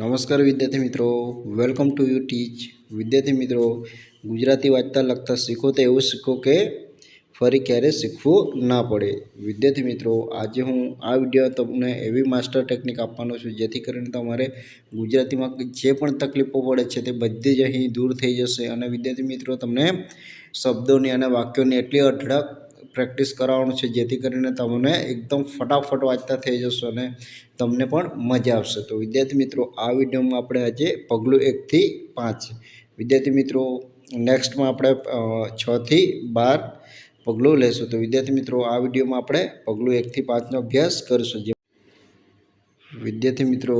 નમસ્કાર વિદ્યાર્થી મિત્રો. વેલકમ ટુ યુ ટીચ વિદ્યાર્થી મિત્રો, ગુજરાતી વાંચતા લખતા શીખો તો એવું શીખો કે ફરી ક્યારેય શીખવું ના પડે. વિદ્યાર્થી મિત્રો, આજે હું આ વીડિયો તમને એવી માસ્ટર ટેકનિક આપવાનો છું, જેથી કરીને તમારે ગુજરાતીમાં જે પણ તકલીફો પડે છે તે બધી જ અહીં દૂર થઈ જશે. અને વિદ્યાર્થી મિત્રો, તમને શબ્દોની અને વાક્યોની એટલી અઢળક પ્રેક્ટિસ કરાવવાનું છે, જેથી કરીને તમને એકદમ ફટાફટ વાંચતા થઈ જશો અને તમને પણ મજા આવશે. તો વિદ્યાર્થી મિત્રો, આ વિડીયોમાં આપણે આજે પગલું એકથી પાંચ. વિદ્યાર્થી મિત્રો, નેક્સ્ટમાં આપણે છથી બાર પગલું લેશું. તો વિદ્યાર્થી મિત્રો, આ વિડીયોમાં આપણે પગલું એકથી પાંચનો અભ્યાસ કરીશું. જે વિદ્યાર્થી મિત્રો,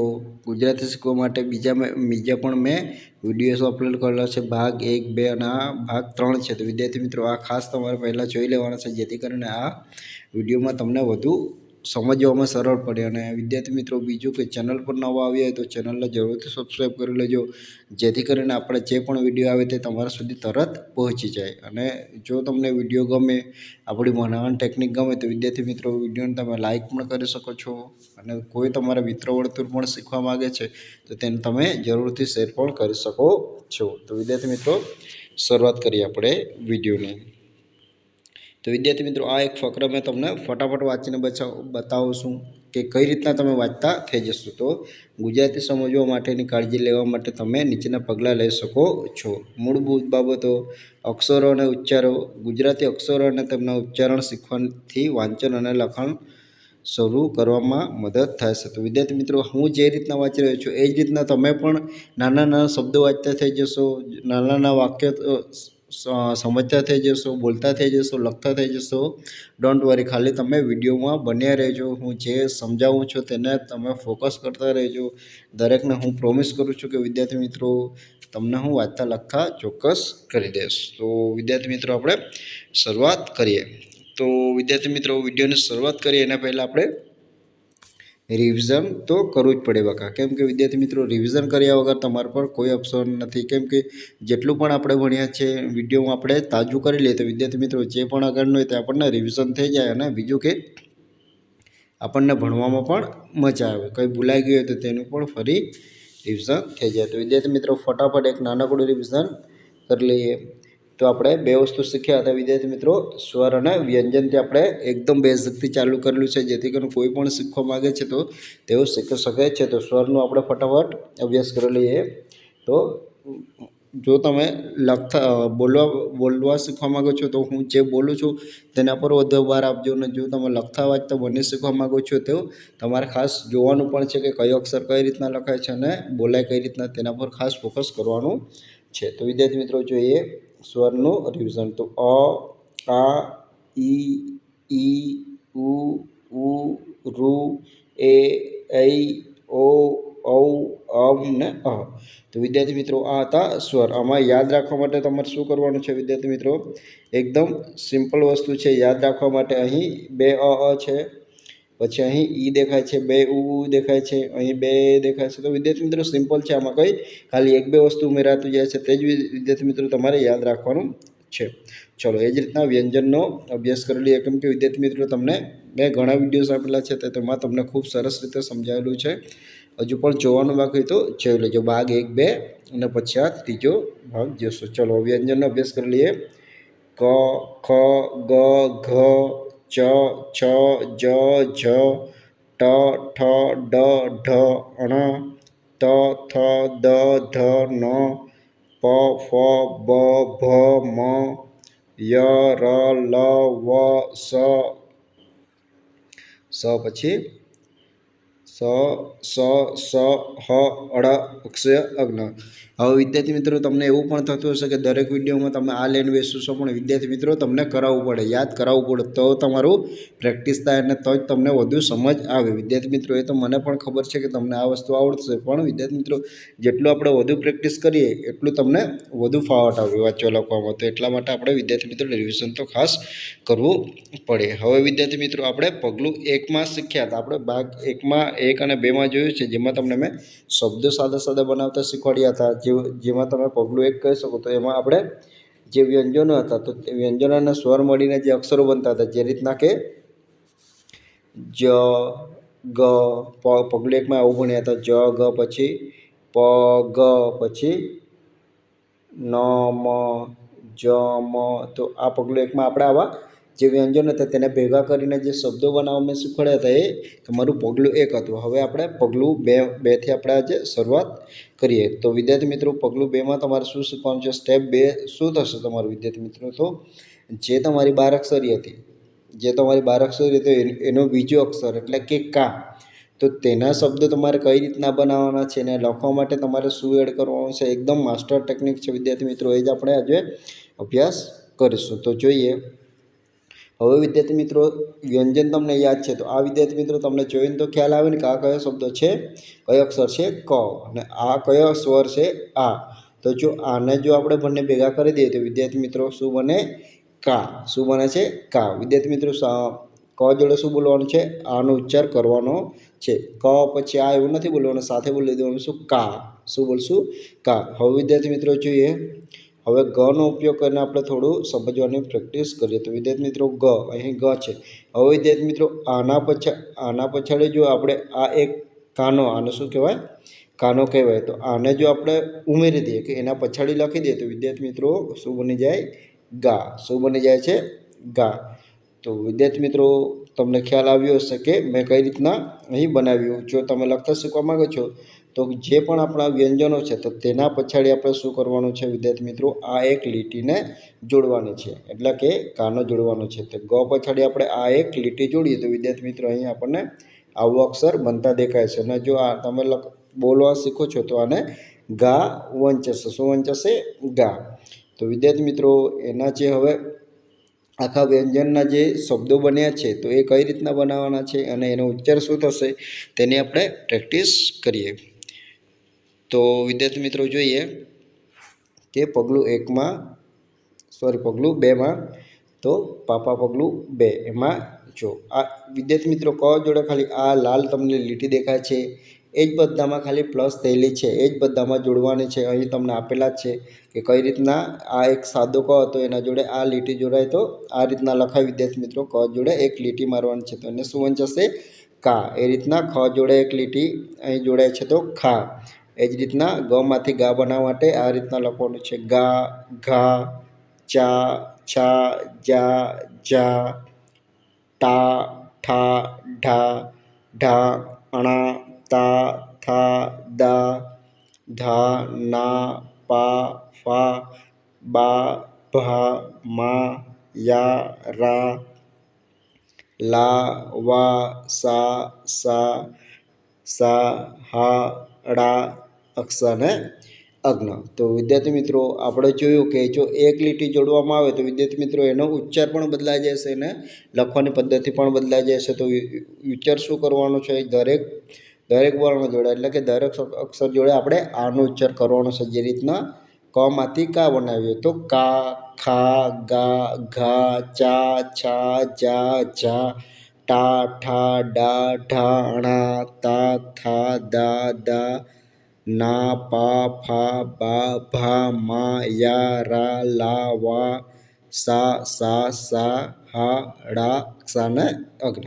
ગુજરાતી શીખવા માટે બીજા બીજા પણ મેં વિડીયોઝ અપલોડ કરેલા છે. ભાગ એક, બે અને આ ભાગ ત્રણ છે. તો વિદ્યાર્થી મિત્રો, આ ખાસ તમારે પહેલાં જોઈ લેવાના છે, જેથી કરીને આ વિડીયોમાં તમને વધુ સમજવામાં સરળ પડે અને વિદ્યાર્થી મિત્રો, બીજું કે ચેનલ પર નવા આવ્યા હોય તો ચેનલને જરૂરથી સબસ્ક્રાઈબ કરી લેજો. જેથી કરીને આપણે જે પણ વીડિયો આવે તે તમારા સુધી તરત પહોંચી જાય. અને જો તમને વીડિયો ગમે, આપણી ભણાવવાની ટેકનિક ગમે, તો વિદ્યાર્થી મિત્રો વિડીયોને તમે લાઇક પણ કરી શકો છો. અને કોઈ તમારા મિત્ર વર્તુળ પણ શીખવા માગે છે, તો તેને તમે જરૂરથી શેર પણ કરી શકો છો. તો વિદ્યાર્થી મિત્રો, શરૂઆત કરીએ આપણે વિડીયોની તો વિદ્યાર્થી મિત્રો, આ એક ફકરો મેં તમને ફટાફટ વાંચીને બતાવું છું કે કઈ રીતના તમે વાંચતા થઈ જશો. તો ગુજરાતી સમજવા માટેની કાળજી લેવા માટે તમે નીચેના પગલાં લઈ શકો છો. મૂળભૂત બાબતો, અક્ષરો અને ઉચ્ચારો, ગુજરાતી અક્ષરો અને તેમના ઉચ્ચારણ શીખવાથી વાંચન અને લખાણ શરૂ કરવામાં મદદ છે. તો વિદ્યાર્થી મિત્રો, હું જે રીતના વાંચી રહ્યો છું, એ જ રીતના તમે પણ નાના નાના શબ્દો વાંચતા થઈ જશો, નાના નાના વાક્ય સમજતા થઈ જશો, બોલતા થઈ જશો, લખતા થઈ જશો. ડોન્ટ વરી ખાલી તમે વિડીયોમાં બન્યા રહેજો. હું જે સમજાવું છું તેને તમે ફોકસ કરતા રહેજો. દરેકને હું પ્રોમિસ કરું છું કે વિદ્યાર્થી મિત્રો, તમને હું વાંચતા લખતા ચોક્કસ કરી દઈશ. તો વિદ્યાર્થી મિત્રો, આપણે શરૂઆત કરીએ. તો વિદ્યાર્થી મિત્રો, વિડીયોની શરૂઆત કરીએ. એના પહેલાં આપણે રિવિઝન તો કરવું જ પડે બકા. કેમ કે વિદ્યાર્થી મિત્રો રિવિઝન કર્યા વગર તમારા પર કોઈ ઓપ્શન નથી. કેમ કે જેટલું પણ આપણે ભણ્યા છે વિડીયોમાં આપણે તાજું કરી લઈએ, તો વિદ્યાર્થી મિત્રો જે પણ આગળનું હોય તે આપણને રિવિઝન થઈ જાય અને બીજું કે આપણને ભણવામાં પણ મજા આવે. કંઈ ભૂલાઈ ગયું હોય તો તેનું પણ ફરી રિવિઝન થઈ જાય. તો વિદ્યાર્થી મિત્રો, ફટાફટ એક નાનકડું રિવિઝન કરી લઈએ. તો આપણે બે વસ્તુ શીખ્યા હતા વિદ્યાર્થી મિત્રો. સ્વર અને વ્યંજનથી આપણે એકદમ બેઝિકથી ચાલુ કરેલું છે. જેથી કરીને કોઈ પણ શીખવા માગે છે તો તેઓ શીખી શકે છે. તો સ્વરનું આપણે ફટાફટ અભ્યાસ કરી લઈએ. તો જો તમે લખતા, બોલવા બોલવા શીખવા માગો છો તો હું જે બોલું છું તેના પર વધુ ભાર આપજો. અને જો તમે લખતા વાંચતા બંને શીખવા માગો છો તો તમારે ખાસ જોવાનું પણ છે કે કયો અક્ષર કઈ રીતના લખાય છે અને બોલાય કઈ રીતના તેના પર ખાસ ફોકસ કરવાનું છે. તો વિદ્યાર્થી મિત્રો જોઈએ. સ્વરનું રિવિઝન તો અ, આ, ઈ ઈ, ઉ ઉ ઋ એ, ઐ ઓ ઔ, અમ ને અ. તો વિદ્યાર્થી મિત્રો, આ હતા સ્વર. આમાં યાદ રાખવા માટે તમારે શું કરવાનું છે વિદ્યાર્થી મિત્રો? એકદમ સિમ્પલ વસ્તુ છે. યાદ રાખવા માટે અહીં બે અ છે. પછી અહીં ઈ દેખાય છે, બે ઉ દેખાય છે, અહીં બે દેખાય છે. તો વિદ્યાર્થી મિત્રો સિમ્પલ છે આમાં કંઈ. ખાલી એક બે વસ્તુ ઉમેરાતું જાય છે, તે જ વિદ્યાર્થી મિત્રો, તમારે યાદ રાખવાનું છે. ચલો, એ જ રીતના વ્યંજનનો અભ્યાસ કરી લઈએ. કેમ કે વિદ્યાર્થી મિત્રો, તમને મેં ઘણા વિડીયોઝ આપેલા છે તેમાં તમને ખૂબ સરસ રીતે સમજાવેલું છે. હજુ પણ જોવાનું બાકી તો જોઈ લેજો. ભાગ એક, બે અને પછી આ ત્રીજો ભાગ જોશો. ચલો, વ્યંજનનો અભ્યાસ કરી લઈએ. ક, ખ, ગ, ઘ ચ છ જ, ઝ, ટ, ઠ, ડ, ઢ, અણ, ત, થ, દ, ધ, ન, પ, ફ, બ, ભ, મ, ય, ર, લ, વ, સ સ પછી સ સ સ, હ અળ અક્ષય, અગ્ન. હવે વિદ્યાર્થી મિત્રો, તમને એવું પણ થતું હશે કે દરેક વિડીયોમાં તમે આ લેન છો, પણ વિદ્યાર્થી મિત્રો, તમને કરાવવું પડે, યાદ કરાવવું પડે. તો તમારું પ્રેક્ટિસ થાય અને તો જ તમને વધુ સમજ આવે. વિદ્યાર્થી મિત્રો, એ તો મને પણ ખબર છે કે તમને આ વસ્તુ આવડશે, પણ વિદ્યાર્થી મિત્રો, જેટલું આપણે વધુ પ્રેક્ટિસ કરીએ, એટલું તમને વધુ ફાવટ આવે વાંચવા, લખવામાં. તો એટલા માટે આપણે વિદ્યાર્થી મિત્રો રિવિઝન તો ખાસ કરવું પડે. હવે વિદ્યાર્થી મિત્રો, આપણે પગલું એકમાં શીખ્યા હતા. આપણે ભાગ એકમાં, એક અને બેમાં જોયું છે, જેમાં તમને મેં શબ્દો સાદા સાદા બનાવતા શીખવાડ્યા હતા. જે જેમાં તમે પગલું એક કહી શકો તો એમાં આપણે જે વ્યંજનો હતા તો તે વ્યંજનોના સ્વર મળીને જે અક્ષરો બનતા હતા જે રીતના કે જ, ગ, પ, પગલું એકમાં આવું ભણ્યા હતા. જ, ગ પછી પ, ગ પછી ન, મ, જ, મ, તો આ પગલું એકમાં આપણે આવા જે વ્યંજન હતા તેને ભેગા કરીને જે શબ્દો બનાવવા મેં શીખવાડ્યા હતા એ તમારું પગલું એક હતું. હવે આપણે પગલું બે, બેથી આપણે આજે શરૂઆત કરીએ. તો વિદ્યાર્થી મિત્રો, પગલું બેમાં તમારે શું શીખવાનું છે? સ્ટેપ બે શું થશે તમારું વિદ્યાર્થી મિત્રો? તો જે તમારી બાર અક્ષરી હતી, જે તમારી બાર અક્ષરી હતી, એનો બીજો અક્ષર એટલે કે કા, તો તેના શબ્દો તમારે કઈ રીતના બનાવવાના છે અને લખવા માટે તમારે શું એડ કરવાનું છે? એકદમ માસ્ટર ટેકનિક છે વિદ્યાર્થી મિત્રો, એ જ આપણે આજે અભ્યાસ કરીશું. તો જોઈએ. હવે વિદ્યાર્થી મિત્રો, વ્યંજન તમને યાદ છે, તો આ વિદ્યાર્થી મિત્રો તમને જોઈને તો ખ્યાલ આવે ને કે આ કયો શબ્દ છે? કયો અક્ષર છે? ક. અને આ કયો સ્વર છે? આ. તો જો આને જો આપણે બંને ભેગા કરી દઈએ તો વિદ્યાર્થી મિત્રો શું બને? કા. શું બને છે? કા. વિદ્યાર્થી મિત્રો ક જોડે શું બોલવાનું છે? આનો ઉચ્ચાર કરવાનો છે. ક પછી આ એવું નથી બોલવાનું, સાથે બોલી દેવાનું શું? કા. શું બોલશું? કા. હવે વિદ્યાર્થી મિત્રો જોઈએ. હવે ગનો ઉપયોગ કરીને આપણે થોડું સમજવાની પ્રેક્ટિસ કરીએ. તો વિદ્યાર્થી મિત્રો, ગ, અહીં ગ છે. હવે વિદ્યાર્થી મિત્રો, આના પછા, આના પછાડી જો આપણે આ એક કાનો, આને શું કહેવાય? કાનો કહેવાય. તો આને જો આપણે ઉમેરી દઈએ કે એના પછાડી લખી દઈએ, તો વિદ્યાર્થી મિત્રો, શું બની જાય? ગા. શું બની જાય છે? ગા. તો વિદ્યાર્થી મિત્રો, તમને ખ્યાલ આવ્યો હશે કે મેં કઈ રીતના અહીં બનાવ્યું. જો તમે લખતા શીખવા માગો છો તો જે પણ આપણા વ્યંજનો છે, તો તેના પછાડી આપણે શું કરવાનું છે વિદ્યાર્થી મિત્રો? આ એક લીટીને જોડવાની છે. એટલે કે કાનો જોડવાનો છે. તો ગ પછાડી આપણે આ એક લીટી જોડીએ, તો વિદ્યાર્થી મિત્રો અહીં આપણને આવો અક્ષર બનતા દેખાય છે. અને જો આ તમે બોલવા શીખો છો, તો આને ગા વંચશે શું વંચશે ગા. તો વિદ્યાર્થી મિત્રો, એના જે હવે આખા વ્યંજનના જે શબ્દો બન્યા છે, તો એ કઈ રીતના બનાવવાના છે અને એનો ઉચ્ચાર શું થશે, તેની આપણે પ્રેક્ટિસ કરીએ. તો વિદ્યાર્થી મિત્રો જોઈએ કે પગલું એકમાં સોરી પગલું બેમાં, તો પાપા પગલું બે, એમાં જો આ વિદ્યાર્થી મિત્રો ક જોડે ખાલી આ લાલ તમને લીટી દેખાય છે, એ જ બધામાં ખાલી પ્લસ થયેલી છે, એ જ બધામાં જોડવાની છે, અહીં તમને આપેલા જ છે કે કઈ રીતના આ એક સાદો ક હતો, એના જોડે આ લીટી જોડાય, તો આ રીતના લખાય વિદ્યાર્થી મિત્રો ક જોડે એક લીટી મારવાની છે, તો એને શું વંચાશે કા. એ રીતના ખ જોડે એક લીટી અહીં જોડાય છે, તો ખા. એ જ રીતના ગમાંથી ગા બનાવવા માટે આ રીતના લખવાનું છે ગા, ઘા, ચા, છા, જા જા ટા ઠા, ઢા ઢા, અણા, તા, થા, દા, ધા, ના, પા, ફા, બા, ભા, મા, યા, રા, લા, વા, સા સા સા, હા ડા અક્ષર ને અગ્ન. તો વિદ્યાર્થી મિત્રો, આપણે જોયું કે જો એક લીટી જોડવામાં આવે તો વિદ્યાર્થી મિત્રો, એનો ઉચ્ચાર પણ બદલાઈ જશે અને લખવાની પદ્ધતિ પણ બદલાઈ જશે. તો ઉચ્ચાર શું કરવાનો છે? દરેક દરેક વર્ણ જોડે, એટલે કે દરેક અક્ષર જોડે આપણે આનો ઉચ્ચાર કરવાનો છે. જે રીતના કમાંથી કા બનાવીએ? તો કા, ખા, ગા, ઘા, ચા, છા, જા ઝા ટા ઠા ડા ઢા અણા તા થા દા દા ના, પા, ફા, બા, ભા, મા, યા, રા, લા, વા, સા સા સા, હા, ડા, સા ને અગ્ન.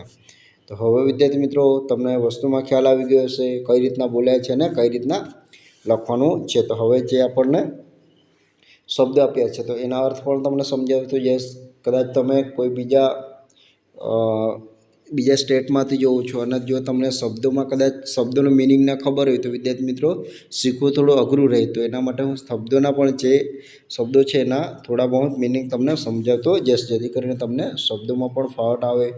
તો હવે વિદ્યાર્થી મિત્રો, તમને વસ્તુમાં ખ્યાલ આવી ગયો હશે, કઈ રીતના બોલાય છે ને કઈ રીતના લખવાનું છે. તો હવે જે આપણને શબ્દ આપ્યા છે, તો એના અર્થ પણ તમને સમજાવતું યસ કદાચ તમે કોઈ બીજા બીજા સ્ટેટમાંથી જોઉં છું અને જો તમને શબ્દોમાં કદાચ શબ્દોનો મિનિંગ ના ખબર હોય તો વિદ્યાર્થી મિત્રો, શીખવું થોડું અઘરું રહે તો એના માટે હું શબ્દોના પણ જે શબ્દો છે એના થોડા બહુ મિનિંગ તમને સમજાવતો જશ જેથી કરીને તમને શબ્દોમાં પણ ફાવટ આવે.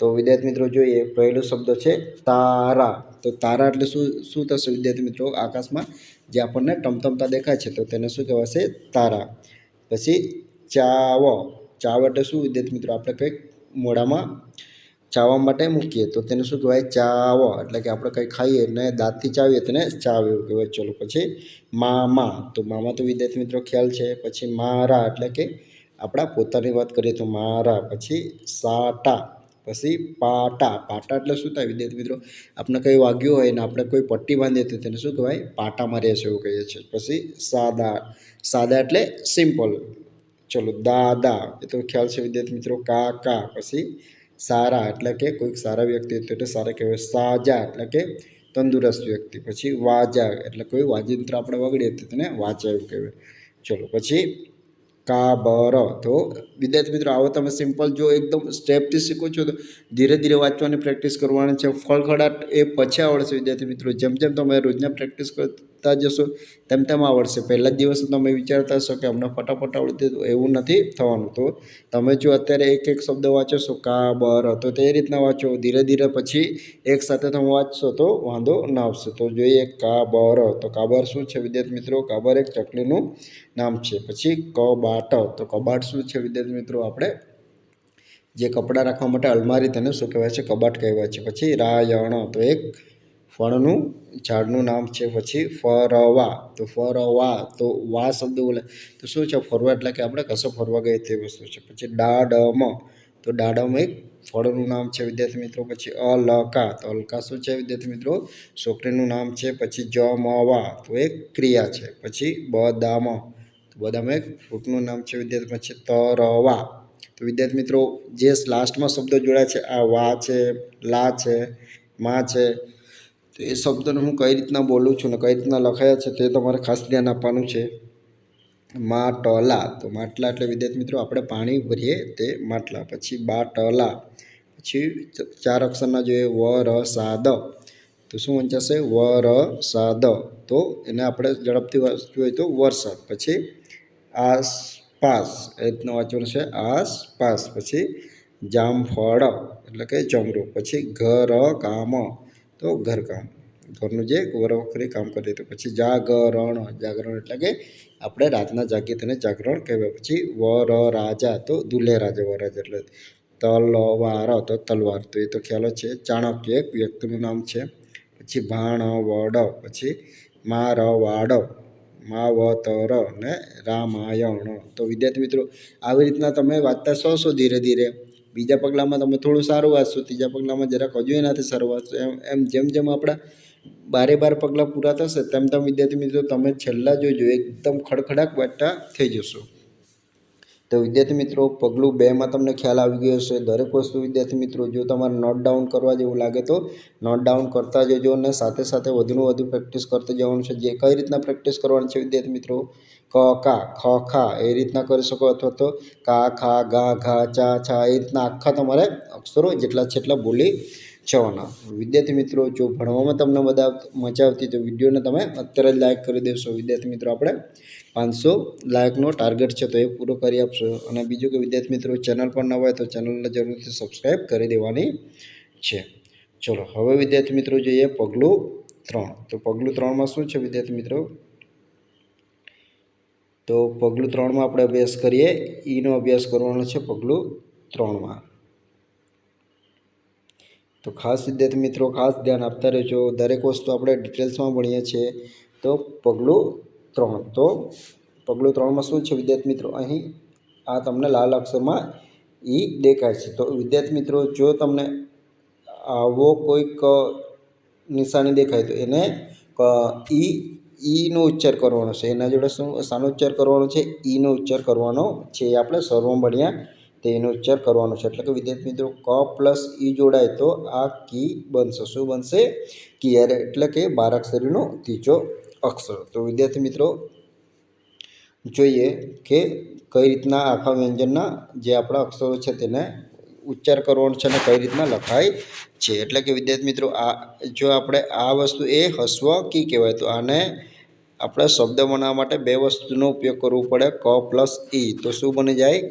તો વિદ્યાર્થી મિત્રો જોઈએ, પહેલો શબ્દ છે તારા. તો તારા એટલે શું શું થશે વિદ્યાર્થી મિત્રો? આકાશમાં જે આપણને ટમટમતા દેખાય છે, તો તેને શું કહેવાશે? તારા. પછી ચાવ. ચાવ એટલે શું વિદ્યાર્થી મિત્રો? આપણે કંઈક મોઢામાં ચાવવા માટે મૂકીએ. તો તેને શું કહેવાય? ચાવ. એટલે કે આપણે કંઈ ખાઈએ ને દાંતથી ચાવીએ તેને ચાવ એવું કહેવાય. ચલો, પછી મામા. તો મામા તો વિદ્યાર્થી મિત્રો ખ્યાલ છે. પછી મારા એટલે કે આપણા પોતાની વાત કરીએ તો મારા. પછી સાટા. પછી પાટા. પાટા એટલે શું થાય વિદ્યાર્થી મિત્રો? આપણે કંઈ વાગ્યું હોય ને આપણે કોઈ પટ્ટી બાંધીએ તો તેને શું કહેવાય? પાટામાં રહેશે એવું કહીએ છીએ. પછી સાદા. સાદા એટલે સિમ્પલ. ચલો, દાદા. એ તો ખ્યાલ છે વિદ્યાર્થી મિત્રો. કાકા. પછી સારા એટલે કે કોઈક સારા વ્યક્તિ એટલે સારા કહેવાય. સાજા એટલે કે તંદુરસ્ત વ્યક્તિ. પછી વાજા એટલે કોઈ વાજિંત્ર આપણે વગડીએ તો તેને વાચા એવું કહેવાય. ચલો, પછી કાબર. તો વિદ્યાર્થી મિત્રો, આવો તમે સિમ્પલ જો એકદમ સ્ટેપથી શીખો છો તો ધીરે ધીરે વાંચવાની પ્રેક્ટિસ કરવાની છે. ફળખડાટ એ પછી આવડશે વિદ્યાર્થી મિત્રો. જેમ જેમ તમે રોજના પ્રેક્ટિસ કરતા જશો, તેમ તેમ આવડશે. પહેલા જ દિવસે તમે વિચારતા હશો કે અમને ફટાફટ આવડતી હતું એવું નથી થવાનું. તો તમે જો અત્યારે એક એક શબ્દ વાંચો છો કા બર તો તે રીતના વાંચો. ધીરે ધીરે પછી એક સાથે તમે વાંચશો તો વાંધો ના આવશે. તો જોઈએ કા બર તો કાબર શું છે વિદ્યાર્થી મિત્રો? કાબર એક ચકલીનું નામ છે. પછી કબાટ તો કબાટ શું છે વિદ્યાર્થી મિત્રો? આપણે જે કપડાં રાખવા માટે અલમારી તેને શું કહેવાય છે? કબાટ કહેવાય છે. પછી રાયણ તો એક ફળનું, ઝાડનું નામ છે પછી ફરવા. તો ફરવા, તો વા શબ્દ બોલે. તો શું છે ફરવા? એટલે કે આપણે કશે ફરવા ગઈએ તે વસ્તુ છે. પછી ડાડમ તો ડાડમ એક ફળનું નામ છે વિદ્યાર્થી મિત્રો. પછી અલકા. તો અલકા શું છે વિદ્યાર્થી મિત્રો? છોકરીનું નામ છે પછી જમવા. તો એક ક્રિયા છે. પછી બદામ. તો બદામ એક ફ્રૂટનું નામ છે વિદ્યાર્થી. પછી તરવા. તો વિદ્યાર્થી મિત્રો, જે લાસ્ટમાં શબ્દો જોડ્યા છે, આ વા છે, લા છે, માં છે તો એ શબ્દને હું કઈ રીતના બોલું છું ને કઈ રીતના લખાયા છે તે તમારે ખાસ ધ્યાન આપવાનું છે. માટલા, તો માટલા એટલે વિદ્યાર્થી મિત્રો આપણે પાણી ભરીએ તે માટલા, પછી બાટલા, પછી ચાર અક્ષરના જોઈએ વ, ર, સા, દ. તો શું વંચાશે વ, ર, સા, દ. તો એને આપણે ઝડપથી વાંચવું તો વરસાદ, પછી આસપાસ એ રીતના વાંચવાનું છે આસપાસ, પછી જામફળ, એટલે કે જમરૂ, પછી ઘર કામ તો ઘરકામ ઘરનું જે વરવખરી કામ કરીએ તો પછી જાગરણ જાગરણ એટલે કે આપણે રાતના જાગીએ તેને જાગરણ કહેવાય. પછી વર, રાજા તો દુલ્હે રાજા વરરાજા એટલે તલવાર તો તલવાર. તો એ તો ખ્યાલ છે. ચાણક્ય એક વ્યક્તિનું નામ છે. પછી ભાણવડ પછી મારવાડ માવતર ને રામાયણ. તો વિદ્યાર્થી મિત્રો, આવી રીતના તમે વાંચતા શોશો ધીરે ધીરે? બીજા પગલામાં તમે થોડું સારું વાંચશો, ત્રીજા પગલામાં જરાક હજુ એનાથી સારું વાંચશો. એમ એમ જેમ જેમ આપણા બારે બાર પગલાં પૂરા થશે, તેમ તેમ વિદ્યાર્થી મિત્રો, તમે છેલ્લા જોજો, એકદમ ખડખડાટ વાંચતા થઈ જશો. તો વિદ્યાર્થી મિત્રો, પગલું બેમાં તમને ખ્યાલ આવી ગયો હશે. દરેક વસ્તુ વિદ્યાર્થી મિત્રો, જો તમારે નોટ ડાઉન કરવા જેવું લાગે તો નોટ ડાઉન કરતા જજો અને સાથે સાથે વધુને વધુ પ્રેક્ટિસ કરતા જવાનું છે. જે કઈ રીતના પ્રેક્ટિસ કરવાની છે વિદ્યાર્થી મિત્રો? ક, કા, ખ, ખા, એ રીતના કરી શકો અથવા તો કા, ખા ગા ઘા, ચા, છા, એ રીતના આખા તમારે અક્ષરો જેટલા છે એટલા બોલી જવાના. વિદ્યાર્થી મિત્રો, જો ભણવામાં તમને બધા મજા આવતી તો વિડીયોને તમે અત્યારે જ લાઇક કરી દેશો. વિદ્યાર્થી મિત્રો, આપણે પાંચસો લાયકનો ટાર્ગેટ છે તો એ પૂરો કરી આપશો. અને બીજું કે વિદ્યાર્થી મિત્રો ચેનલ પર ન હોય તો ચેનલને જરૂરથી સબસ્ક્રાઈબ કરી દેવાની છે. ચલો, હવે વિદ્યાર્થી મિત્રો જોઈએ પગલું ત્રણ. તો પગલું ત્રણમાં શું છે વિદ્યાર્થી મિત્રો? તો પગલું ત્રણમાં આપણે અભ્યાસ કરીએ. ઈનો અભ્યાસ કરવાનો છે પગલું ત્રણમાં. તો ખાસ વિદ્યાર્થી મિત્રો, ખાસ ધ્યાન આપતા રહેજો. દરેક વસ્તુ આપણે ડિટેલ્સમાં ભણીએ છીએ. તો પગલું ત્રણ. તો પગલું ત્રણમાં શું છે? વિદ્યાર્થી મિત્રો, અહીં આ તમને લાલ અક્ષરમાં ઈ દેખાય છે. તો વિદ્યાર્થી મિત્રો, જો તમને આવો કોઈક નિશાની દેખાય, તો એને ઈ, ઈનો ઉચ્ચાર કરવાનો છે. એના જોડે શું, શાનો ઉચ્ચાર કરવાનો છે? ઈનો ઉચ્ચાર કરવાનો છે. એ આપણે સર્વમાં ભણ્યા તેનો ઉચ્ચાર કરવાનો છે. એટલે કે વિદ્યાર્થી મિત્રો, ક પ્લસ ઈ જોડાય, તો આ કી બનશે. શું બનશે? કી. એટલે કે બારાક્ષરીનો ત્રીજો અક્ષર. તો વિદ્યાર્થી મિત્રો, જોઈએ કે કઈ રીતના આખા વ્યંજનના જે આપણા અક્ષરો છે તેને ઉચ્ચાર કરવાનો છે અને કઈ રીતના લખાય છે. એટલે કે વિદ્યાર્થી મિત્રો, આ જો આપણે આ વસ્તુ એ હસ્વ કી કહેવાય, તો આને આપણે શબ્દ બનાવવા માટે બે વસ્તુનો ઉપયોગ કરવો પડે, ક પ્લસ ઈ તો શું બની જાય?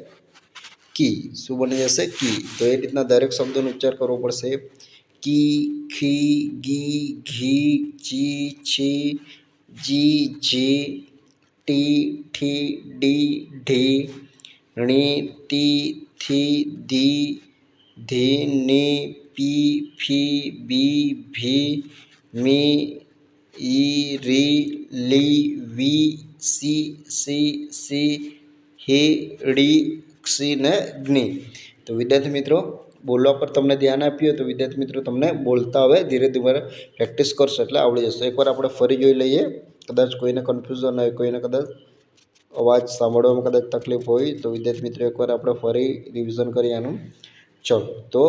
કી. શું બની જશે? કી. તો એ રીતના દરેક શબ્દોનો ઉચ્ચાર કરવો પડશે. કી, ખી, ગી, ઘી, ચી, છી જી જી ટી ઠી ડી ઢી ણી તી થી ધી ધી ની પી ફી બી ભી મી ઈ રી લી વી સી સી સી હી ડી ક્ષી ને જ્ઞી તો વિદ્યાર્થી મિત્રો બોલવા પર તમને ધ્યાન આપ્યું તો વિદ્યાર્થી મિત્રો તમને બોલતા હવે ધીરે ધીરે પ્રેક્ટિસ કરશો એટલે આવડી જશે. એકવાર આપણે ફરી જોઈ લઈએ. કદાચ કોઈને કન્ફ્યુઝન હોય, કોઈને કદાચ અવાજ સાંભળવામાં કદાચ તકલીફ હોય તો વિદ્યાર્થી મિત્રો એકવાર આપણે ફરી રિવિઝન કરીએ આનું. ચલો, તો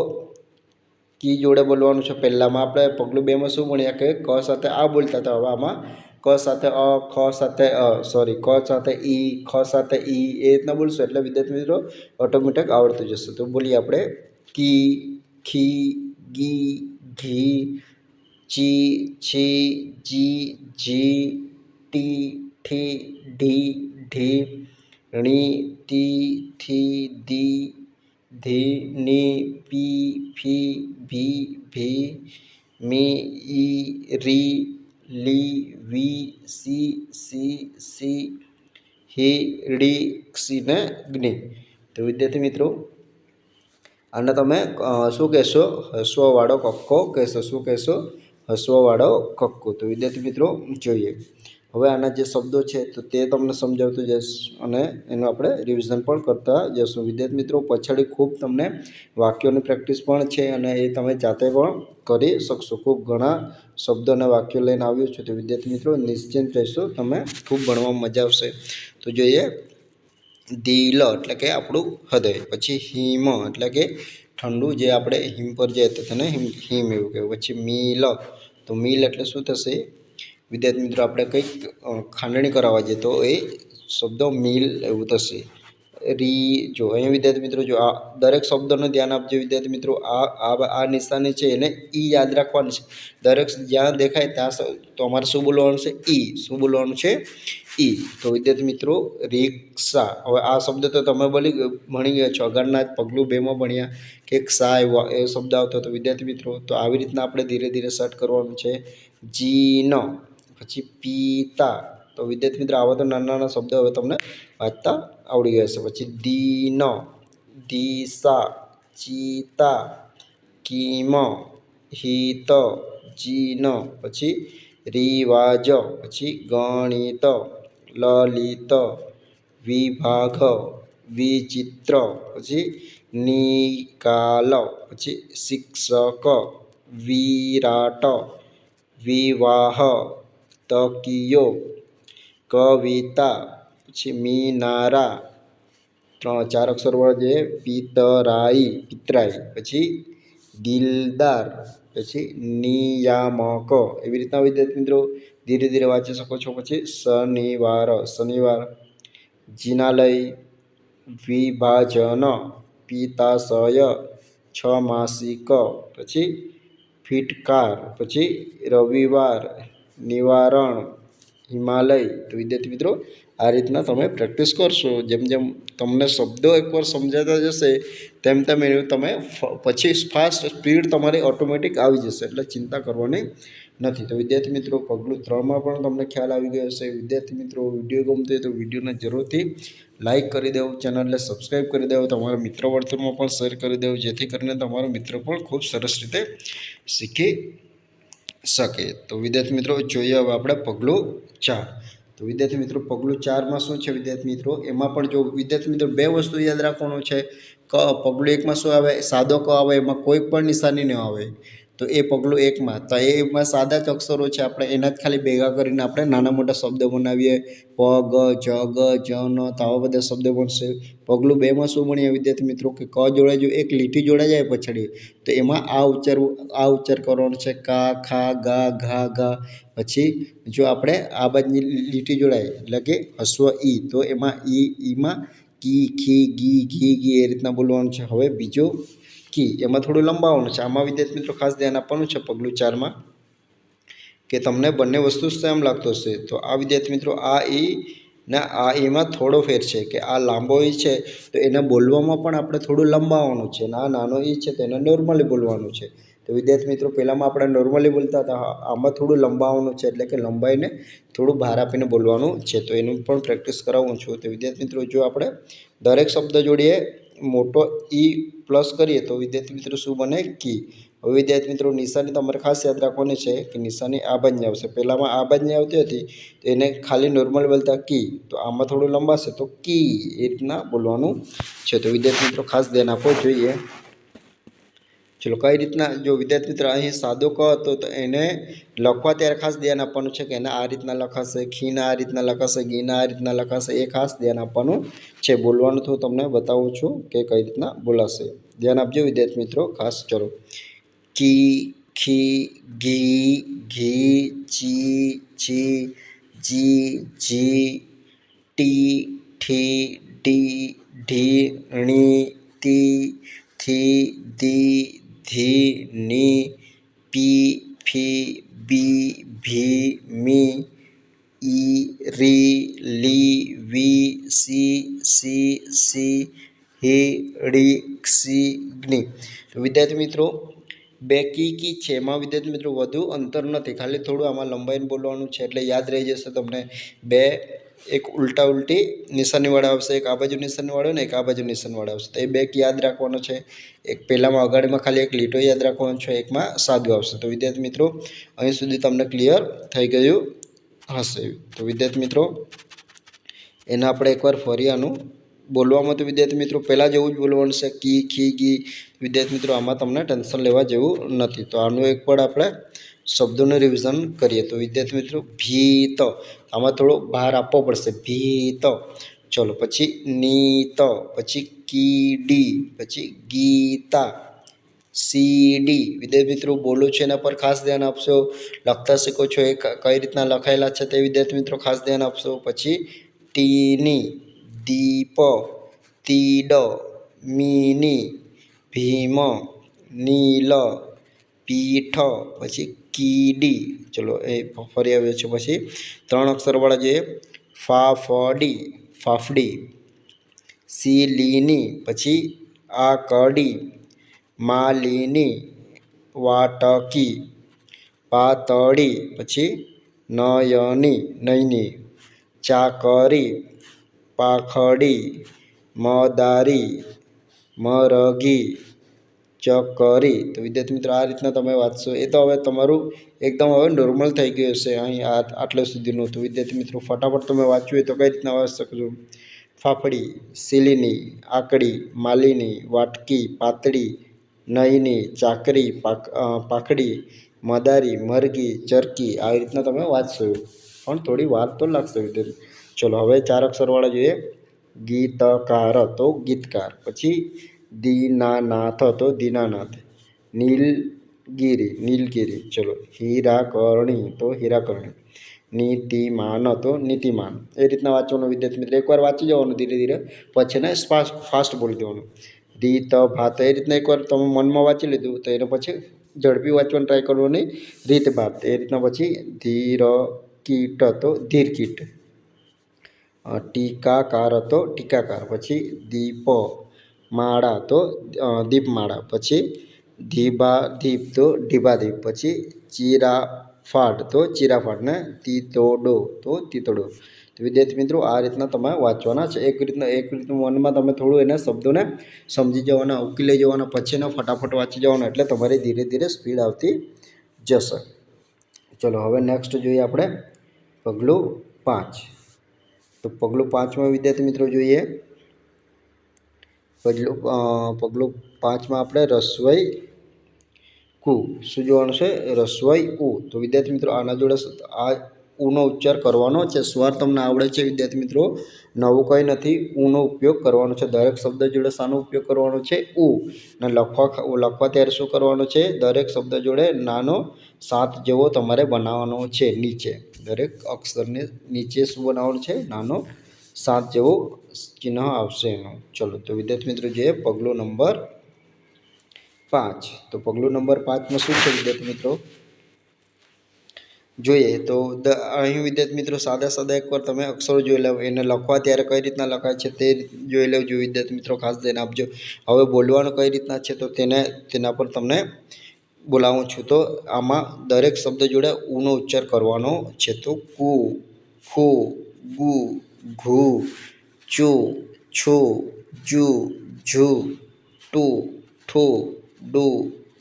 કી જોડે બોલવાનું છે? પહેલાંમાં આપણે પગલું બેમાં શું ભણ્યા? કે ક સાથે આ બોલતા હતા. હવે આમાં ક સાથે અ, ખ સાથે અ સોરી ક સાથે ઈ, ખ સાથે ઈ, એ રીતના બોલશું એટલે વિદ્યાર્થી મિત્રો ઓટોમેટિક આવડતું જશે. તો બોલીએ આપણે. કી ખી ગી ઘી ચી છી જી જી ટી ઠી ઢી ઢી ણી ટી થી ધી ધી ની પી ફી ભી ભી મી ઈ રી લી વી સી સી સી હી ડી ક્ષી ને જ્ઞી તો વિદ્યાર્થી મિત્રો આને તમે શું કહેશો? હસવાવાળો કક્કો કહેશો, શું કહેશો? હસવાવાળો કક્કો. તો વિદ્યાર્થી મિત્રો, જોઈએ. હવે આના જે શબ્દો છે, તો તે તમને સમજાવતું જઈશ અને એનું આપણે રિવિઝન પણ કરતા જઈશું. વિદ્યાર્થી મિત્રો, પછાડી ખૂબ તમને વાક્યોની પ્રેક્ટિસ પણ છે અને એ તમે જાતે પણ કરી શકશો. ખૂબ ઘણા શબ્દો અને વાક્યો લઈને આવ્યું છું. તો વિદ્યાર્થી મિત્રો, નિશ્ચિંત રહેશો. તમે ખૂબ ભણવામાં મજા આવશે. તો જોઈએ દિલ એટલે કે આપણું હૃદય. પછી હિમ એટલે કે ઠંડુ જે આપણે હિમ પર જાય તો તેને હિમ હિમ એવું કહેવાય. પછી મિલ. તો મિલ એટલે શું થશે? વિદ્યાર્થી મિત્રો, આપણે કંઈક ખાંડણી કરાવવા જઈએ તો એ શબ્દ મિલ એવું થશે. રી, જો અહીંયા વિદ્યાર્થી મિત્રો, જો આ દરેક શબ્દોનું ધ્યાન આપજો વિદ્યાર્થી મિત્રો, આ આ નિશાની છે એને ઈ યાદ રાખવાનું છે. દરેક જ્યાં દેખાય ત્યાં તો અમારે શું બોલવાનું છે? ઈ. શું બોલવાનું છે? ઈ. તો વિદ્યાર્થી મિત્રો, રિક્ષા. હવે આ શબ્દ તો તમે બોલી ભણી ગયા છો. આગળના પગલું બેમાં ભણ્યા કે ક્ષા એવો, એ શબ્દ આવતો હતો. વિદ્યાર્થી મિત્રો, તો આવી રીતના આપણે ધીરે ધીરે સર્ટ કરવાનું છે. જીન. પછી પિતા. તો વિદ્યાર્થી મિત્રો, આવા તો નાના નાના શબ્દો હવે તમને વાંચતા આવડી ગયા છે. પછી દીન દિશા ચિતા, કિમ, હિત, જીન, પછી રિવાજ, પછી ગણિત, લલિત, વિભાગ, વિચિત્ર, પછી નિકાલ, પછી શિક્ષક, વિરાટ, વિવાહ, તકિયો, કવિતા પછી મિનારા ત્રણ ચાર અક્ષરવાળા જે, પિતરાઈ પિતરાઈ, પછી દિલદાર, પછી નિયામક. એવી રીતના વિદ્યાર્થી મિત્રો, ધીરે ધીરે વાંચી શકો છો. પછી શનિવાર શનિવાર, જિનાલય, વિભાજન પિતાશય છ માસિક પછી ફિટકાર, પછી રવિવાર, નિવારણ, હિમાલય. તો વિદ્યાર્થી મિત્રો આ રીતના તમે પ્રેક્ટિસ કરશો. જેમ જેમ તમને શબ્દો એકવાર સમજાતા જશે, તેમ તેમ એનું તમે પછી ફાસ્ટ સ્પીડ તમારી ઓટોમેટિક આવી જશે. એટલે ચિંતા કરવાની નથી. તો વિદ્યાર્થી મિત્રો, પગલું ત્રણમાં પણ તમને ખ્યાલ આવી ગયો હશે. વિદ્યાર્થી મિત્રો, વીડિયો ગમતો હોય તો વિડીયોને જરૂરથી લાઇક કરી દેવું. ચેનલને સબસ્ક્રાઈબ કરી દેવું. તમારા મિત્ર વર્તુળમાં પણ શેર કરી દેવું. જેથી કરીને તમારો મિત્ર પણ ખૂબ સરસ રીતે શીખી શકે. તો વિદ્યાર્થી મિત્રો, જોઈએ હવે આપણે પગલું ચાર. તો વિદ્યાર્થી મિત્રો, પગલું ચારમાં શું છે વિદ્યાર્થી મિત્રો? એમાં પણ જો વિદ્યાર્થી મિત્રો બે વસ્તુ યાદ રાખવાનું છે. ક, પગલું એકમાં શું આવે? સાદો ક આવે, એમાં કોઈ પણ નિશાની ન આવે. તો એ પગલું એકમાં. તો એમાં સાદા જ અક્ષરો છે, આપણે એના જ ખાલી ભેગા કરીને આપણે નાના મોટા શબ્દ બનાવીએ. પ ગ જ ગ, જ, ન, તો, આવા બધા શબ્દ બનશે. પગલું બેમાં શું ભણીએ વિદ્યાર્થી મિત્રો? કે ક જોડે જો એક લીટી જોડાઈ જાય પછડી. તો એમાં આ ઉચ્ચાર આ ઉચ્ચાર કરવાનો છે, કા, ખા, ગા, ઘા ઘા. પછી જો આપણે આ બાજુની લીટી જોડાય, એટલે કે હસ્વ, ઈ. તો એમાં ઈ, ઈમાં કી, ખી, ગી, ઘી ઘી એ રીતના બોલવાનું છે. હવે બીજો કી, એમાં થોડું લંબાવવાનું છે. આમાં વિદ્યાર્થી મિત્રો ખાસ ધ્યાન આપવાનું છે પગલું ચારમાં, કે તમને બંને વસ્તુ સેમ લાગતો હશે. તો આ વિદ્યાર્થી મિત્રો આ ઈ ને આ એમાં થોડો ફેર છે, કે આ લાંબો ઈ છે, તો એને બોલવામાં પણ આપણે થોડું લંબાવવાનું છે. અને આ નાનો ઈ છે, તો એને નોર્મલી બોલવાનું છે. તો વિદ્યાર્થી મિત્રો પહેલાંમાં આપણે નોર્મલી બોલતા હતા આમાં થોડું લંબાવવાનું છે, એટલે કે લંબાઈને થોડું બહાર આપીને બોલવાનું છે. તો એનું પણ પ્રેક્ટિસ કરાવું છું. તો વિદ્યાર્થી મિત્રો, જો આપણે દરેક શબ્દ જોડીએ મોટો ઈ પ્લસ કરીએ તો વિદ્યાર્થી મિત્રો શું બને? કી હવે વિદ્યાર્થી મિત્રો નિશાની તમારે ખાસ યાદ રાખવાની છે કે નિશાની આ બાજની આવશે. પહેલાંમાં આ બાજની આવતી હતી, તો એને ખાલી નોર્મલ બોલતા કી તો આમાં થોડું લંબાશે તો કી એ રીતના બોલવાનું છે. તો વિદ્યાર્થી મિત્રો ખાસ ધ્યાન આપવો જોઈએ. ચલો કઈ રીતના જો વિદ્યાર્થી મિત્ર અહીં સાદો ક હતો, તો એને લખવા ત્યારે ખાસ ધ્યાન આપવાનું છે કે એને આ રીતના લખાશે ખીના આ રીતના લખાશે ગીના આ રીતના લખાશે, એ ખાસ ધ્યાન આપવાનું છે. બોલવાનું તો તમને બતાવું છું કે કઈ રીતના બોલાશે. ધ્યાન આપજો વિદ્યાર્થી મિત્રો, ખાસ ચલો. કી, ખી, ઘી ઘી, ચી છી જી જી, ટી, ઠી ઢી ઢી, ણી, તી થી ધી ધી, ની, પી, ફી, બી, ભી, મી, ઈ, રી, લી, વી, સી સી સી, હી, ડી, ક્ષી જ્ઞી તો વિદ્યાર્થી મિત્રો, બે કી કી છે. એમાં વિદ્યાર્થી મિત્રો વધુ અંતર નથી. ખાલી થોડું આમાં લંબાઈને બોલવાનું છે એટલે યાદ રહી જશે તમને બે એક ઉલટા ઉલટી નિશાનીવાળા આવશે, એક આ બાજુ નિશાનીવાળો ને એક આ બાજુ નિશાનવાળા આવશે. તો એ બે યાદ રાખવાનો છે. એક પહેલાંમાં અગાડીમાં ખાલી એક લીટો યાદ રાખવાનો છે, એકમાં સાદું આવશે. તો વિદ્યાર્થી મિત્રો, અહીં સુધી તમને ક્લિયર થઈ ગયું હશે. તો વિદ્યાર્થી મિત્રો, એના આપણે એકવાર ફરી આનું બોલવામાં તો વિદ્યાર્થી મિત્રો, પહેલાં જેવું જ બોલવાનું છે, કી, ખી, ગી. વિદ્યાર્થી મિત્રો, આમાં તમને ટેન્શન લેવા જેવું નથી. તો આનું એક પણ આપણે શબ્દોનું રિવિઝન કરીએ. તો વિદ્યાર્થી મિત્રો, ભીત. આમાં થોડો ભાર આપવો પડશે. ભીત. ચલો, પછી નીત. પછી કીડી. પછી ગીતા. સીડી. વિદ્યાર્થી મિત્રો, બોલું છું એના પર ખાસ ધ્યાન આપશો. લખતા શીખો છો એ કઈ રીતના લખાયેલા છે તે વિદ્યાર્થી મિત્રો ખાસ ધ્યાન આપશો. પછી ટીની. દીપ. તીડ. મીની. ભીમ. નીલ. પીઠ. પછી કીડી. ચલો, એ ફરી આવ્યો છે પછી. ત્રણ અક્ષરવાળા જોઈએ ફાફડી ફાફડી. સીલીની, પછી આ કડી માલીની, વાટકી. પાતળી, પછી નયની નયની. ચાકરી, પાખડી. મદારી, મરઘી. ચકરી તો વિદ્યાર્થી મિત્રો, આ રીતના તમે વાંચશો. એ તો હવે તમારું એકદમ હવે નોર્મલ થઈ ગયું હશે અહીં આ આટલા સુધીનું. તો વિદ્યાર્થી મિત્રો, ફટાફટ તમે વાંચ્યું હોય તો કઈ રીતના વાંચી શકજો ફાફડી સીલીની આકડી, માલીની, વાટકી, પાતળી, નહીંની, ચાકરી, પાક પાકડી મદારી, મરઘી, ચરકી આવી રીતના તમે વાંચશો. પણ થોડી વાર તો લાગશે વિદ્યાર્થી. ચલો, હવે ચાર અક્ષરવાળા જોઈએ. ગીતકાર. તો ગીતકાર. પછી દીનાનાથ તો દીનાનાથ નીલગીરી નીલગીરી ચલો હીરાકરણી તો હીરાકરણી નીતિમાન તો નીતિમાન એ રીતના વાંચવાનું વિદ્યાર્થી મિત્રો એકવાર વાંચી જવાનું ધીરે ધીરે પછી એને ફાસ્ટ બોલી દેવાનું રીત ભાત એ રીતના એકવાર તમે મનમાં વાંચી લીધું તો એને પછી ઝડપી વાંચવાનું ટ્રાય કરવાની રીત ભાત એ રીતના પછી ધીર કીટ તો ધીર કીટ ટીકાકાર તો ટીકાકાર પછી દીપ માળા તો દીપમાળા. પછી ધીબા દીપ તો ધીબાધીપ પછી ચીરાફાટ તો ચીરાફાટને તીતોડો તો તીતોડો. તો વિદ્યાર્થી મિત્રો, આ રીતના તમે વાંચવાના છે. એક રીતના, એક રીતનું મનમાં તમે થોડું એના શબ્દોને સમજી જવાના, ઉકેલી જવાના પછી એને ફટાફટ વાંચી જવાના, એટલે તમારી ધીરે ધીરે સ્પીડ આવતી જશે. ચલો, હવે નેક્સ્ટ જોઈએ આપણે પગલું પાંચ. તો પગલું પાંચમાં વિદ્યાર્થી મિત્રો જોઈએ. પગલું પગલું પાંચમાં આપણે રસવાઈ કુ, શું જોવાનું છે? રસવાઈ ઉ. તો વિદ્યાર્થી મિત્રો, આના જોડે આ ઉનો ઉચ્ચાર કરવાનો છે. સ્વર તમને આવડે છે વિદ્યાર્થી મિત્રો. નવું કંઈ નથી, ઉનો ઉપયોગ કરવાનો છે. દરેક શબ્દ જોડે શાનો ઉપયોગ કરવાનો છે? ઉ. અને લખવા લખવા ત્યારે શું કરવાનું છે? દરેક શબ્દ જોડે નાનો સાત જેવો તમારે બનાવવાનો છે નીચે. દરેક અક્ષરને નીચે શું બનાવવાનું છે? નાનો સાત જેવો ચિહ્ન આવશે એનું. ચલો, તો વિદ્યાર્થી મિત્રો જોઈએ પગલું નંબર પાંચ. તો પગલું નંબર પાંચમાં શું છે વિદ્યાર્થી મિત્રો? જોઈએ, તો અહીં વિદ્યાર્થી મિત્રો સાદા સાદા એકવાર તમે અક્ષરો જોઈ લેવો. એને લખવા ત્યારે કઈ રીતના લખાય છે તે જોઈ લેવજો વિદ્યાર્થી મિત્રો, ખાસ ધ્યાન આપજો. હવે બોલવાનું કઈ રીતના છે તો તેને, તેના પર તમને બોલાવું છું. તો આમાં દરેક શબ્દ જોડે ઉનો ઉચ્ચાર કરવાનો છે. તો કુ, ખુ, ગુ, ઘુ ચુ, છુ, જુ, ઝુ ટુ ઠુ ડુ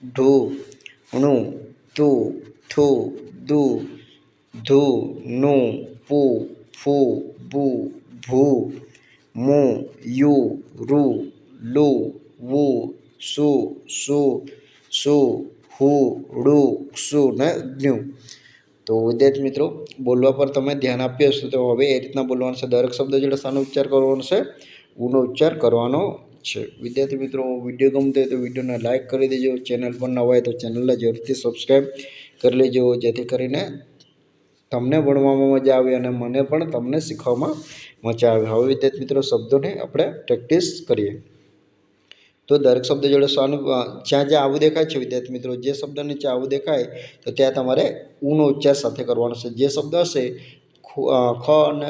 ઢુ ણુ, તુ, થુ, દુ, ધુ નુ પુ, ફુ, બુ, ભુ, મુ, યુ, રુ લુ વુ, સુ સુ સુ, હુ ડુ ક્ષુ ને જ્ઞુ તો વિદ્યાર્થી મિત્રો, બોલવા પર તમે ધ્યાન આપ્યું હશે તો હવે એ રીતના બોલવાનું છે. દરેક શબ્દ જોડે શાનો ઉચ્ચાર કરવાનો છે ઉનો ઉચ્ચાર કરવાનો છે. વિદ્યાર્થી મિત્રો વીડિયો ગમતો હોય તો વિડીયોને લાઇક કરી દેજો. ચેનલ પર ન હોય તો ચેનલને જરૂરથી સબસ્ક્રાઈબ કરી લેજો, જેથી કરીને તમને ભણવામાં મજા આવે અને મને પણ તમને શીખવામાં મજા આવે. હવે વિદ્યાર્થી મિત્રો, શબ્દોને આપણે પ્રેક્ટિસ કરીએ. તો દરેક શબ્દ જોડે સ્વાનું જ્યાં જ્યાં આવું દેખાય છે, વિદ્યાર્થી મિત્રો, જે શબ્દ નીચે આવું દેખાય, તો ત્યાં તમારે ઊનો ઉચ્ચાર સાથે કરવાનો છે. જે શબ્દ હશે, ખુ- અને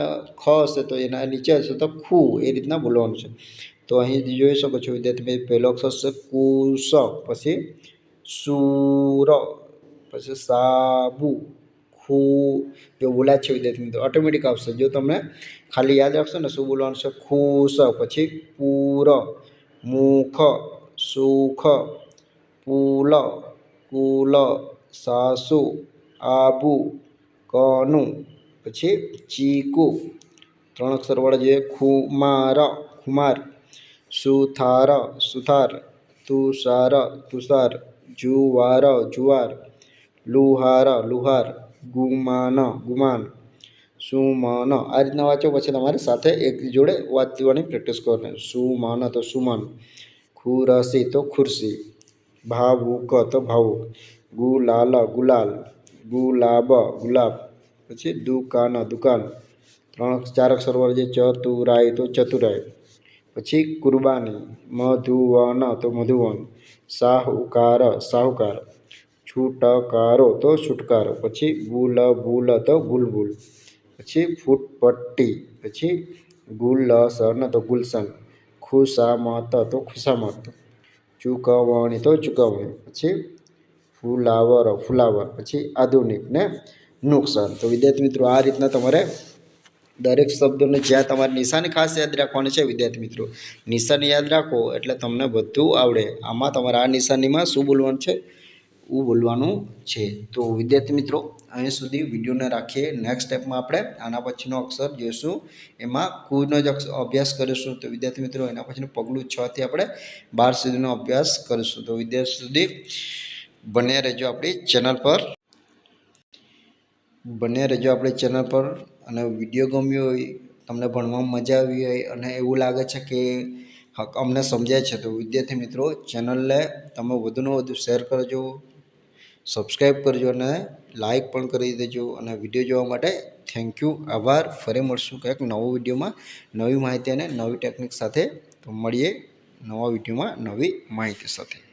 ખ હશે, તો એના નીચે હશે તો ખુ, એ રીતના બોલવાનું છે. તો અહીં જોઈ શકો છો, વિદ્યાર્થી મિત્રો, પહેલો અક્ષર છે કુશ પછી સુર, પછી સાબુ, ખૂ, જો બોલાય છે વિદ્યાર્થી મિત્રો, ઓટોમેટિક આવશે. જો તમને ખાલી યાદ રાખશો ને, શું બોલવાનું છે? ખુશ પછી પૂર મુખ સુખ પુલ કુલ સાસુ આબુ કનુ પછી ચીકુ ત્રણ અક્ષરવાળા જે ખુમાર ખુમાર, સુથાર સુથાર, તુષાર તુષાર, જુવાર જુવાર, લુહાર લુહાર, ગુમાન ગુમાન સુમન આ રીતના વાંચો, પછી તમારે સાથે એક જોડે વાંચવાની પ્રેક્ટિસ કરવાની. સુમાન તો સુમાન ખુરશી તો ખુરશી, ભાવુક તો ભાવુક, ગુલાલ ગુલાલ, ગુલાબ ગુલાબ, પછી દુકાન દુકાન, ત્રણ ચાર સરોવર જે ચતુરાય તો ચતુરાય પછી કુરબાની, મધુવન તો મધુવન, સાહુકાર સાહુકાર, છૂટકારો તો છૂટકારો, પછી બુલબુલ તો બુલબુલ પછી ફૂટપટ્ટી, પછી ગુલશન તો ગુલશન, ખુશામત, તો ખુશામત, ચૂકવણી, તો ચૂકવણી, પછી ફુલાવર ફુલાવર, પછી આધુનિક ને નુકસાન. તો વિદ્યાર્થી મિત્રો, આ રીતના તમારે દરેક શબ્દોને જ્યાં તમારે નિશાની ખાસ યાદ રાખવાની છે, વિદ્યાર્થી મિત્રો, નિશાની યાદ રાખો એટલે તમને બધું આવડે. આમાં તમારે આ નિશાનીમાં શું બોલવાનું છે? એવું બોલવાનું છે. તો વિદ્યાર્થી મિત્રો અહીં સુધી વિડીયોને રાખીએ. નેક્સ્ટ સ્ટેપમાં આપણે આના પછીનો અક્ષર જોઈશું. એમાં કુનો જ અભ્યાસ કરીશું. તો વિદ્યાર્થી મિત્રો, એના પછીનું પગલું છથી આપણે બાર સુધીનો અભ્યાસ કરીશું. તો વિદ્યાર્થી સુધી બન્યા રહેજો આપણી ચેનલ પર. બન્યા રહેજો આપણી ચેનલ પર. અને વીડિયો ગમ્યો હોય, તમને ભણવામાં મજા આવી હોય અને એવું લાગે છે કે અમને સમજાય છે, તો વિદ્યાર્થી મિત્રો, ચેનલને તમે વધુને વધુ શેર કરજો. સબસ્ક્રાઈબ કરજો અને લાઈક પણ કરી દેજો અને વીડિયો જોવા માટે થેન્ક યુ, આભાર. ફરી મળશું કંઈક નવો વિડીયોમાં, નવી માહિતી અને નવી ટેકનિક સાથે. તો મળીએ નવા વિડીયોમાં નવી માહિતી સાથે.